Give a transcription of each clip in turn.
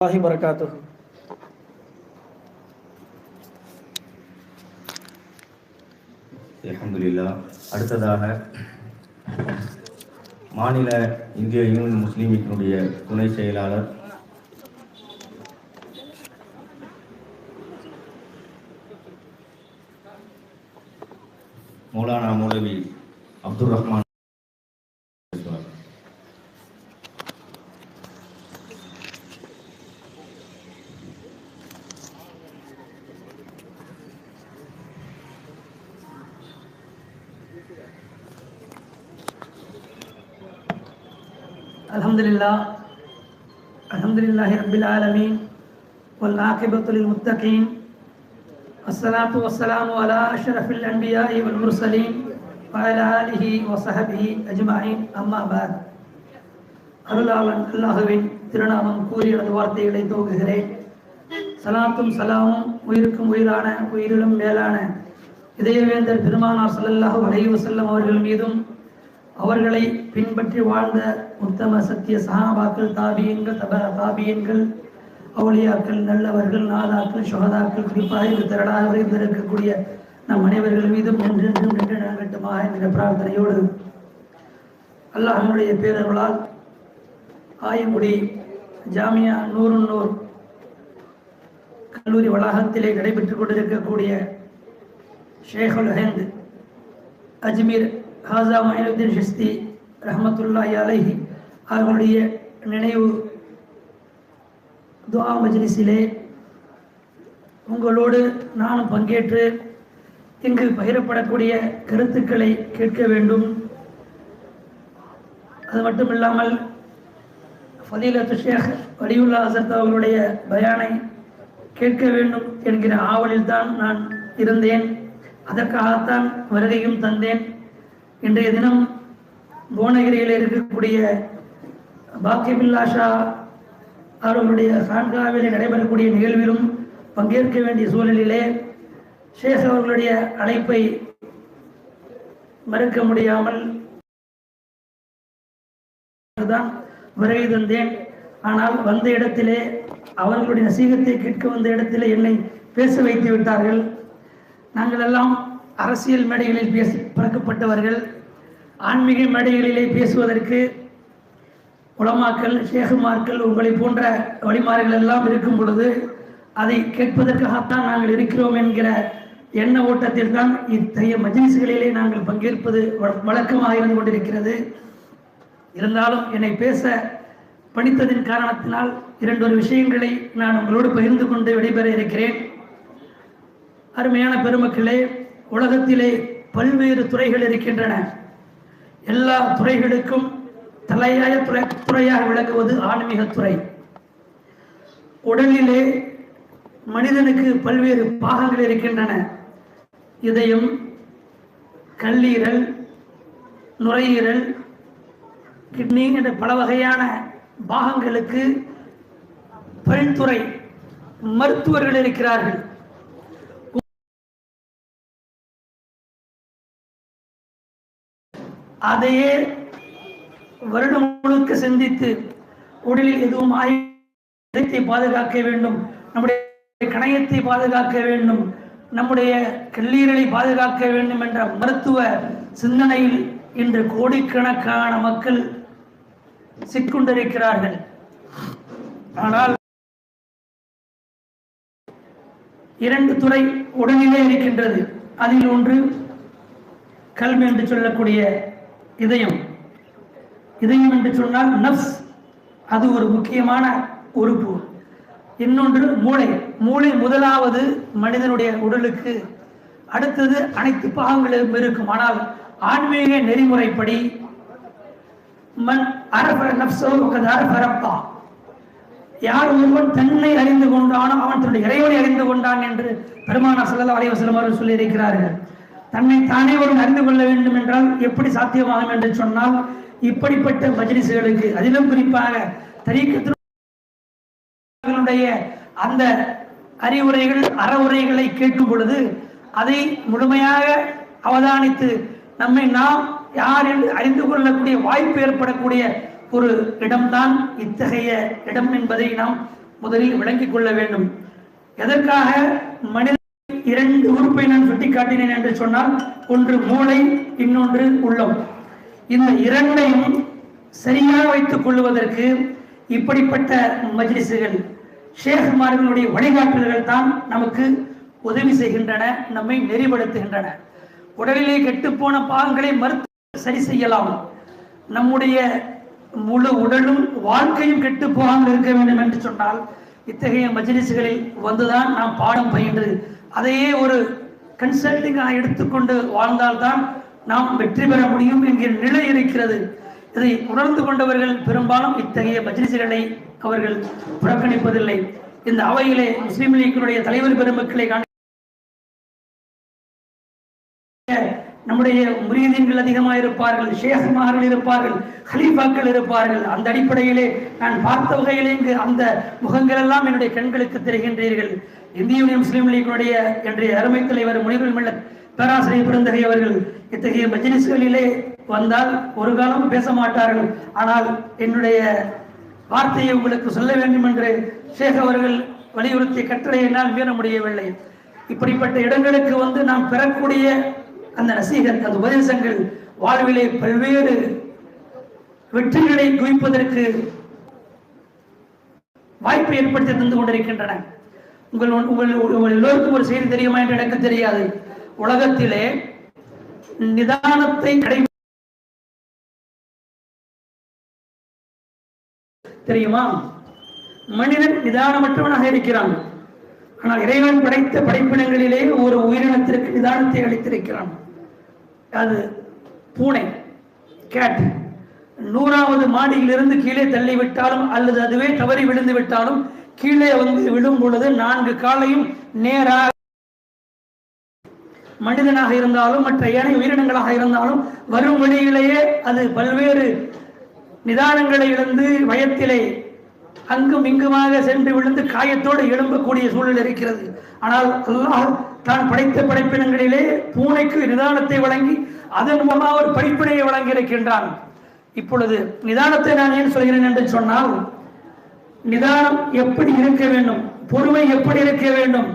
الله وبركاته அல்ஹம்துலில்லா அடுத்ததாக மாநில இந்திய யூனியன் முஸ்லீம் லீக்கினுடைய துணை செயலாளர் மௌலானா மௌலவி அப்துல் ரஹ்மான் الحمد لله الحمد لله رب العالمين والعاقبة للمتقين الصلاة والسلام على أشرف الأنبياء والمرسلين وعلى آله وصحبه أجمعين أما بعد அருளாளன் அல்லாஹுவின் திருநாமம் கூறி எனது வார்த்தைகளை துவங்குகிறேன் சலாத்தும் சலாமும் உயிருக்கும் உயிரான உயிரிலும் மேலான இதயவேந்தர் பெருமானார் ஸல்லல்லாஹு அலைஹி வஸல்லம் அவர்கள் மீதும் அவர்களை பின்பற்றி வாழ்ந்த உத்தம சத்திய சஹாபாக்கள் தாபியன்கள் தப தாபியன்கள் அவுளியாக்கள் நல்லவர்கள் நாதாக்கள் சுகதாக்கள் குறிப்பாக இது திரளாக இருந்திருக்கக்கூடிய நம் அனைவர்கள் மீதும் என்றென்றும் நின்று நகட்டுமாக என்கிற பிரார்த்தனையோடு அல்லாஹனுடைய பேரர்களால் ஆயங்குடி ஜாமியா நூறுநூர் கல்லூரி வளாகத்திலே நடைபெற்றுக் கொண்டிருக்கக்கூடிய ஷேகுல் ஹிந்த் அஜ்மீர் ஹாசா மஹினுddin ஷிஸ்தி ரஹமத்துல்லாஹி அலைஹி அவர்களுடைய நினைவு துவா மஜ்லிஸிலே உங்களோடு நானும் பங்கேற்று இங்கு பகிரப்படக்கூடிய கருத்துக்களை கேட்க வேண்டும். அது மட்டும் இல்லாமல் ஃபதீலத்து ஷேக் வலியுல்லா ஹசரத் அவர்களுடைய பயானை கேட்க வேண்டும் என்கிற ஆவலில் தான் நான் இருந்தேன். அதற்காகத்தான் வருகையும் தந்தேன். இன்றைய தினம் புவனகிரியில் இருக்கக்கூடிய பாக்கியமில்லாஷா அவர்களுடைய சான்காவில் நடைபெறக்கூடிய நிகழ்விலும் பங்கேற்க வேண்டிய சூழலிலே ஷேக் அவர்களுடைய அழைப்பை மறுக்க முடியாமல் தான் வருகை தந்தேன். ஆனால் வந்த இடத்திலே அவர்களுடைய நசீகத்தை கேட்க வந்த இடத்திலே என்னை பேச வைத்து விட்டார்கள். நாங்கள் எல்லாம் அரசியல் மேடைகளில் பேசி பழக்கப்பட்டவர்கள். ஆன்மீக மேடைகளிலே பேசுவதற்கு உலமாக்கள் ஷேகுமார்கள் உங்களை போன்ற வழிமார்கள் எல்லாம் இருக்கும் பொழுது அதை கேட்பதற்காகத்தான் நாங்கள் இருக்கிறோம் என்கிற எண்ண ஓட்டத்தில் தான் இத்தகைய மஜ்லிஸ்களிலே நாங்கள் பங்கேற்பது வழ- வழக்கமாக இருந்து கொண்டிருக்கிறது. இருந்தாலும் என்னை பேச பணித்ததின் காரணத்தினால் இரண்டொரு விஷயங்களை நான் உங்களோடு பகிர்ந்து கொண்டு விடைபெற இருக்கிறேன். அருமையான பெருமக்களே உலகத்திலே பல்வேறு துறைகள் இருக்கின்றன. எல்லா துறைகளுக்கும் தலையாய துறை துறையாக விளங்குவது ஆன்மீக துறை. உடலிலே மனிதனுக்கு பல்வேறு பாகங்கள் இருக்கின்றன. இதயம் கல்லீரல் நுரையீரல் கிட்னி என்ற பல வகையான பாகங்களுக்கு பல்துறை மருத்துவர்கள் இருக்கிறார்கள். அதையே வருடம் முழுக்க சிந்தித்து உடலில் எதுவும் ஆயத்தை பாதுகாக்க வேண்டும். நம்முடைய கணையத்தை பாதுகாக்க வேண்டும். நம்முடைய கல்லீரலை பாதுகாக்க வேண்டும் என்ற மருத்துவ சிந்தனையில் இன்று கோடிக்கணக்கான மக்கள் சிக்கொண்டிருக்கிறார்கள். ஆனால் இரண்டு துறை உடனே இருக்கின்றது. அதில் ஒன்று கல்வி என்று சொல்லக்கூடிய இதயம். இதயம் என்று சொன்னால் நஃப்ஸ். அது ஒரு முக்கியமான உறுப்பு. இன்னொன்று மூளை. மூளை முதலாவது மனிதனுடைய உடலுக்கு. அடுத்தது அனைத்து பாகங்களும் இருக்கும். ஆனால் ஆன்மீக நெறிமுறைப்படி மன் அரப நப்சோ அரப யார் ஒருவன் தன்னை அறிந்து கொண்டானோ அவன் தன்னுடைய இறைவனை அறிந்து கொண்டான் என்று பெருமானா ஸல்லல்லாஹு அலைவசலம் அவர்கள் சொல்லி இருக்கிறார்கள் தன்னை தானே ஒருவன் அறிந்து கொள்ள வேண்டும் என்றால் எப்படி சாத்தியமாகும் என்று சொன்னால் இப்படிப்பட்ட மஜ்லிஸ்களுக்கு அதிலும் குறிப்பாக தரீக்கத்தினுடைய அந்த அறிவுரைகள் அறவுரைகளை கேட்கும் பொழுது அதை முழுமையாக அவதானித்து நம்மை நாம் யார் என்று அறிந்து கொள்ளக்கூடிய வாய்ப்பு ஏற்படக்கூடிய ஒரு இடம்தான் இத்தகைய இடம் என்பதை நாம் முதலில் விளங்கிக் கொள்ள வேண்டும். எதற்காக மனித இரண்டு உறுப்பை நான் சுட்டிக்காட்டினேன் என்று சொன்னால் ஒன்று மூளை இன்னொன்று உள்ளம். இந்த இரண்டையும் சரியாக வைத்துக் கொள்வதற்கு இப்படிப்பட்ட மஜ்லிசுகள் ஷேகுமார்களுடைய வழிகாட்டல்கள் தான் நமக்கு உதவி செய்கின்றன நம்மை நெறிப்படுத்துகின்றன. உடலிலே கெட்டுப்போன பாகங்களை மறுத்து சரி செய்யலாம். நம்முடைய முழு உடலும் வாழ்க்கையும் கெட்டு போகாமல் இருக்க வேண்டும் என்று சொன்னால் இத்தகைய மஜ்லிசுகளில் வந்துதான் நாம் பாடம் பயின்று அதையே ஒரு கன்சல்டிங்காக எடுத்துக்கொண்டு வாழ்ந்தால்தான் நாம் வெற்றி பெற முடியும் என்கிற நிலை இருக்கிறது. இதை உணர்ந்து கொண்டவர்கள் பெரும்பாலும் இத்தகைய மஜ்லிஸ்களை அவர்கள் புறக்கணிப்பதில்லை. இந்த அவையிலே முஸ்லீம் லீக்கினுடைய தலைவர் பெருமக்களை காண நம்முடைய முரியதீன்கள் அதிகமாக இருப்பார்கள் ஷேகுமார்கள் இருப்பார்கள் ஹலீஃபாக்கள் இருப்பார்கள். அந்த அடிப்படையிலே நான் பார்த்த வகையிலே இங்கு அந்த முகங்கள் எல்லாம் என்னுடைய கண்களுக்கு தெரிகின்றீர்கள். இந்திய யூனியன் முஸ்லீம் லீக்கினுடைய இன்றைய அருமை தலைவர் முனிவர் பேராசிரியர் பிறந்தகை அவர்கள் இத்தகைய மஜ்லிஸ்களிலே வந்தால் ஒரு காலம் பேச மாட்டார்கள் ஆனால் என்னுடைய வார்த்தையை உங்களுக்கு சொல்ல வேண்டும் என்று ஷேக் அவர்கள் வலியுறுத்திய கட்டளை என்னால் மீற முடியவில்லை. இப்படிப்பட்ட இடங்களுக்கு வந்து நாம் பெறக்கூடிய அந்த நசீகத் அந்த உபதேசங்கள் வாழ்விலே பல்வேறு வெற்றிகளை குவிப்பதற்கு வாய்ப்பை ஏற்படுத்தி தந்து கொண்டிருக்கின்றன. உங்கள் உங்கள் உங்கள் எல்லோருக்கும் ஒரு செய்தி தெரியுமா என்று எனக்கு தெரியாது. உலகத்திலே நிதானத்தை கடை தெரியுமா? மனிதன் நிதானமற்றவனாக இருக்கிறான். ஆனால் இறைவன் படைத்த படைப்பினங்களிலே ஒரு உயிரினத்திற்கு நிதானத்தை அளித்திருக்கிறான். அது பூனை கேட் நூறாவது மாடியிலிருந்து கீழே தள்ளிவிட்டாலும் அல்லது அதுவே தவறி விழுந்து விட்டாலும் கீழே வந்து விழும் பொழுது நான்கு காலையும் நேராக மனிதனாக இருந்தாலும் மற்ற ஏனைய உயிரினங்களாக இருந்தாலும் வரும் வழியிலேயே அது பல்வேறு நிதானங்களை இழந்து வயத்திலே அங்கும் இங்குமாக சென்று விழுந்து காயத்தோடு எழும்பக்கூடிய சூழல் இருக்கிறது. ஆனால் அல்லாஹ் தான் படைத்த படைப்பினங்களிலே பூனைக்கு நிதானத்தை வழங்கி அதன் மூலமாக ஒரு படிப்பினையை வழங்கி இருக்கின்றான் இப்பொழுது நிதானத்தை நான் ஏன் சொல்கிறேன் என்று சொன்னால் நிதானம் எப்படி இருக்க வேண்டும்? பொறுமை எப்படி இருக்க வேண்டும்?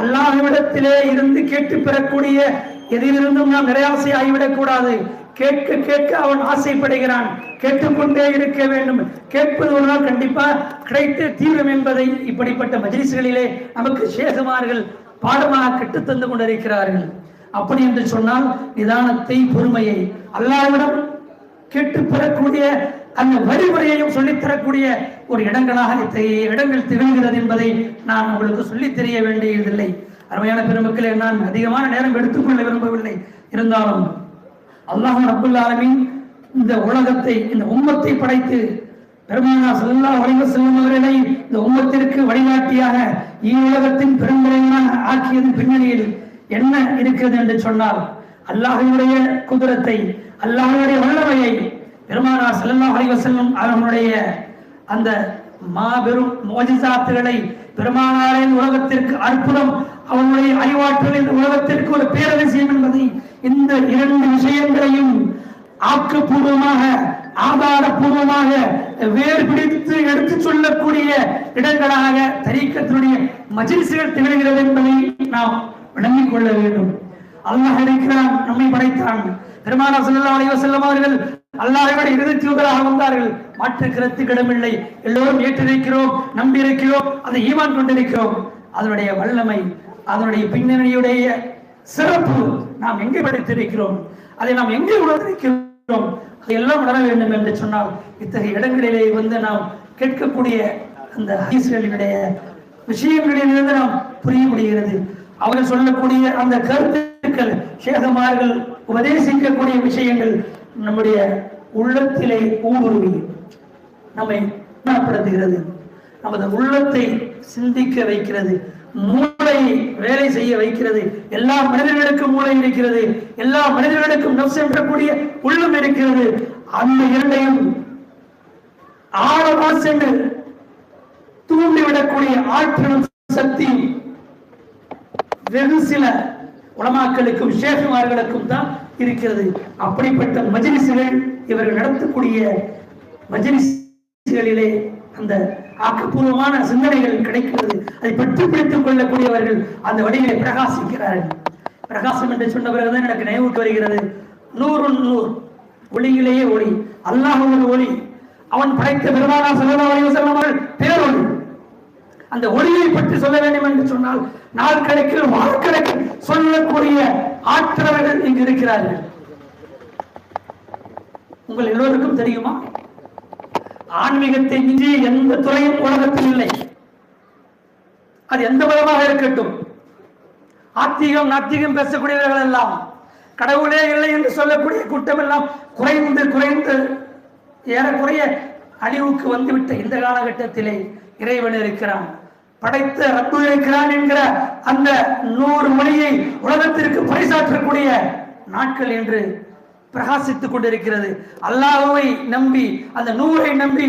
அல்லாஹ்விடத்திலே இருந்து கேட்டு பெறக்கூடிய எதிலிருந்தும் நாம் நிராசை ஆகிவிடக் கூடாது கேட்க கேட்க அவன் ஆசைப்படுகிறான். கேட்டுக்கொண்டே இருக்க வேண்டும். கேட்பது ஒரு நாள் கண்டிப்பா கிடைத்தே தீவிரம் என்பதை இப்படிப்பட்ட மஜிலிசுகளிலே நமக்கு சேகமார்கள் பாடமாக கற்றுத் தந்து கொண்டிருக்கிறார்கள். அப்படி என்று சொன்னால் நிதானத்தை பொறுமையை அல்லாஹ்விடம் கேட்டு பெறக்கூடிய அந்த வழிமுறையையும் சொல்லித் தரக்கூடிய ஒரு இடங்களாக இத்தகைய இடங்கள் திகழ்கிறது என்பதை நான் உங்களுக்கு சொல்லித் தெரிய வேண்டியதில்லை. அருமையான பெருமக்களே நான் அதிகமான நேரம் எடுத்துக்கொள்ள விரும்பவில்லை. இருந்தாலும் அல்லாஹ் ரப்புல் இந்த உலகத்தை இந்த உம்மத்தை படைத்து பெருமானா செல்லா அலைஹி செல்லும் அவர்களை இந்த உம்மத்திற்கு வழிகாட்டியாக உலகத்தின் பெரும்படையாக ஆக்கியதன் பின்னணியில் என்ன இருக்கிறது என்று சொன்னால் அல்லாஹனுடைய குதிரத்தை அல்லாஹனுடைய வல்லமையை பெருமானார் ஸல்லல்லாஹு அலைஹி செல்லும் அவர்களுடைய அந்த மாபெரும் மோஜிசாத்துகளை பெருமானாரின் உலகத்திற்கு அற்புதம் அவனுடைய அறிவாற்றல் இந்த உலகத்திற்கு ஒரு பேரதிசயம் என்பதை இந்த இரண்டு விஷயங்களையும் ஆக்கப்பூர்வமாக ஆதாரப்பூர்வமாக வேறு பிடித்து எடுத்து சொல்லக்கூடிய இடங்களாக தரீக்கத்தினுடைய மஜில்சுகள் திகழ்கிறது என்பதை நாம் விளங்கிக் கொள்ள வேண்டும். அல்லாஹ் இருக்கிறான் நம்மை படைத்தான். பெருமானா செல்லா அலைஹி வஸல்லம் அவர்கள் அல்லாஹ்வோட இறுதி தூதராக வந்தார்கள். மாற்று கருத்துக்கிடமில்லை. எல்லோரும் ஏற்றிருக்கிறோம் நம்பி இருக்கிறோம் அதை ஈமான் கொண்டிருக்கிறோம். அதனுடைய வல்லமை அதனுடைய பின்னணியுடைய சிறப்பு நாம் எங்கே படித்திருக்கிறோம்? அதை நாம் எங்கே உணர்ந்திருக்கிறோம்? அதையெல்லாம் உணர வேண்டும் என்று சொன்னால் இத்தகைய இடங்களிலே வந்து நாம் கேட்கக்கூடிய அந்த ஹதீஸ்களினுடைய விஷயங்களிலிருந்து நாம் புரிய முடிகிறது. அவர்கள் சொல்லக்கூடிய அந்த கருத்துக்கள் சேகமார்கள் உபதேசிக்கக்கூடிய விஷயங்கள் நம்முடைய உள்ளத்திலே ஊடுருவி நம்மை குணப்படுத்துகிறது. நமது உள்ளத்தை சிந்திக்க வைக்கிறது. மூளையை வேலை செய்ய வைக்கிறது. எல்லா மனிதர்களுக்கும் மூளை இருக்கிறது. எல்லா மனிதர்களுக்கும் நப்சு என்றக்கூடிய உள்ளம் இருக்கிறது. அந்த இரண்டையும் ஆழமா சென்று தூண்டிவிடக்கூடிய ஆற்றலும் சக்தியும் வெகு சில உலமாக்களுக்கும் ஷேகுமார்களுக்கும் தான் இருக்கிறது. அப்படிப்பட்ட மஜிலிசுகள் இவர்கள் நடத்தக்கூடிய மஜிலிசுகளிலே அந்த ஆக்கப்பூர்வமான சிந்தனைகள் கிடைக்கிறது. அதை பற்றி பிடித்துக் கொள்ளக்கூடியவர்கள் அந்த வழிகளை பிரகாசிக்கிறார்கள். பிரகாசம் என்று சொன்ன பிறகுதான் எனக்கு நினைவுக்கு வருகிறது. நூறு நூறு ஒளியிலேயே ஒளி அல்லாஹ் ஒரு ஒளி. அவன் படைத்த பெருமானா ஸல்லல்லாஹு அலைஹி வஸல்லம் அவர்கள் அந்த ஒளியை பற்றி சொல்ல வேண்டும் என்று சொன்னால் நாள் கணக்கில் வாழ்க்கணக்கில் சொல்லக்கூடிய ஆற்றவர்கள் இங்கு இருக்கிறார்கள். உங்கள் எல்லோருக்கும் தெரியுமா? ஆன்மீகத்தை மிஞ்சி எந்த துறையும் உலகத்தில் இல்லை. அது எந்த விதமாக இருக்கட்டும்? ஆத்திகம் நாத்திகம் பேசக்கூடியவர்கள் எல்லாம் கடவுளே இல்லை என்று சொல்லக்கூடிய கூட்டம் எல்லாம் குறைந்து குறைந்து ஏறக்குறைய அழிவுக்கு வந்துவிட்ட இந்த காலகட்டத்திலே இறைவன் இருக்கிறான். படைத்த ரப்பு இருக்கிறான் என்கிற அந்த நூறு மொழியை உலகத்திற்கு பறைசாற்றக்கூடிய நாட்கள் என்று பிரகாசித்துக் கொண்டிருக்கிறது. அல்லாஹுவை நம்பி அந்த நூரை நம்பி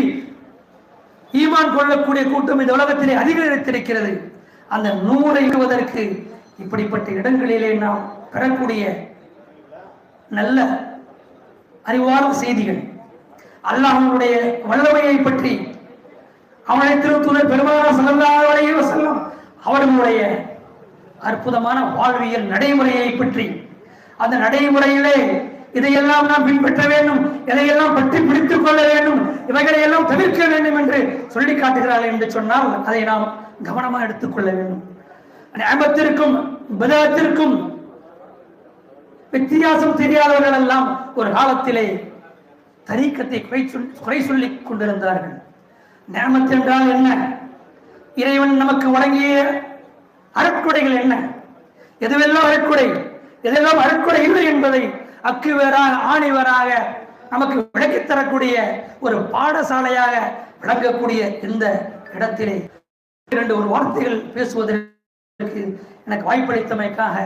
ஈமான் கொள்ளக்கூடிய கூட்டம் இந்த உலகத்திலே அதிகரித்திருக்கிறது. அந்த நூறை இடுவதற்கு இப்படிப்பட்ட இடங்களிலே நாம் பெறக்கூடிய நல்ல அறிவார்ந்த செய்திகள் அல்லாஹனுடைய வல்லமையை பற்றி அவனை திருத்துணர் பெருமானார் ஸல்லல்லாஹு அலைஹி வஸல்லம் அவர்களுடைய அற்புதமான வாழ்வியல் நடைமுறையை பற்றி. அந்த நடைமுறையிலே இதையெல்லாம் நாம் பின்பற்ற வேண்டும் இதையெல்லாம் பற்றி பிடித்துக் கொள்ள வேண்டும் இவைகளை எல்லாம் தவிர்க்க வேண்டும் என்று சொல்லி காட்டுகிறார்கள் என்று சொன்னால் அதை நாம் கவனமாக எடுத்துக்கொள்ள வேண்டும். நியமத்திற்கும் பதத்திற்கும் வித்தியாசம் தெரியாதவர்கள் எல்லாம் ஒரு காலத்திலே தரீக்கத்தை குறை சொல்லி குறை சொல்லிக் கொண்டிருந்தார்கள். நேமத்து என்றால் என்ன? இறைவன் நமக்கு வழங்கிய அறக்குடைகள் என்ன? எதுவெல்லாம் அறக்குறை? எதெல்லாம் அறக்குறை இல்லை என்பதை அக்குவராக ஆணிவராக ஆணி நமக்கு விளக்கித் தரக்கூடிய ஒரு பாடசாலையாக விளங்கக்கூடிய இந்த இடத்திலே இரண்டு ஒரு வார்த்தைகள் பேசுவதற்கு எனக்கு வாய்ப்பளித்தமைக்காக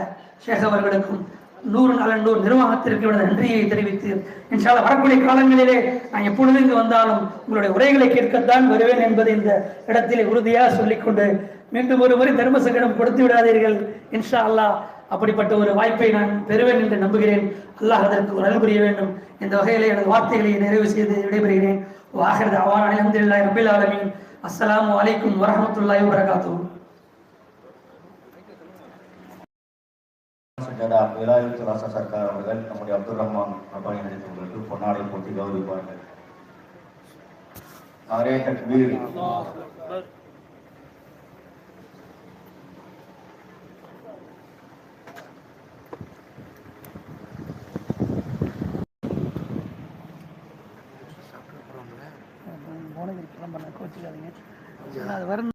ஷேக் அவர்களுக்கும் நூறு நாளண்டூர் நிர்வாகத்திற்கு எனது நன்றியை தெரிவித்து இன்ஷால்லா வரக்கூடிய காலங்களிலே நான் எப்பொழுது இங்கு வந்தாலும் உங்களுடைய உரைகளை கேட்கத்தான் வருவேன் என்பதை இந்த இடத்திலே உறுதியாக சொல்லிக்கொண்டு மீண்டும் ஒரு முறை தர்ம சங்கடம் கொடுத்து விடாதீர்கள். இன்ஷா அல்லாஹ் அப்படிப்பட்ட ஒரு வாய்ப்பை நான் பெறுவேன் என்று நம்புகிறேன். அல்லாஹ் அதற்கு ஒரு அருள் புரிய வேண்டும். இந்த வகையிலே எனது வார்த்தைகளை நிறைவு செய்து விடைபெறுகிறேன். வாஹிர் அவான் அலமதுல்லாஹி ரபில் ஆலமின். அஸ்லாம் அலைக்கும் வரமத்துல்லாய் வரகாத்தூர் சஜாதா விலாயத்து ராசா சர்க்கார் அவர்கள் நம்முடைய அப்துல் ரஹ்மான் ரபானி நடித்தவர்களுக்கு பொன்னாடை போட்டி கௌரவிப்பார்கள். அரே தக்பீர்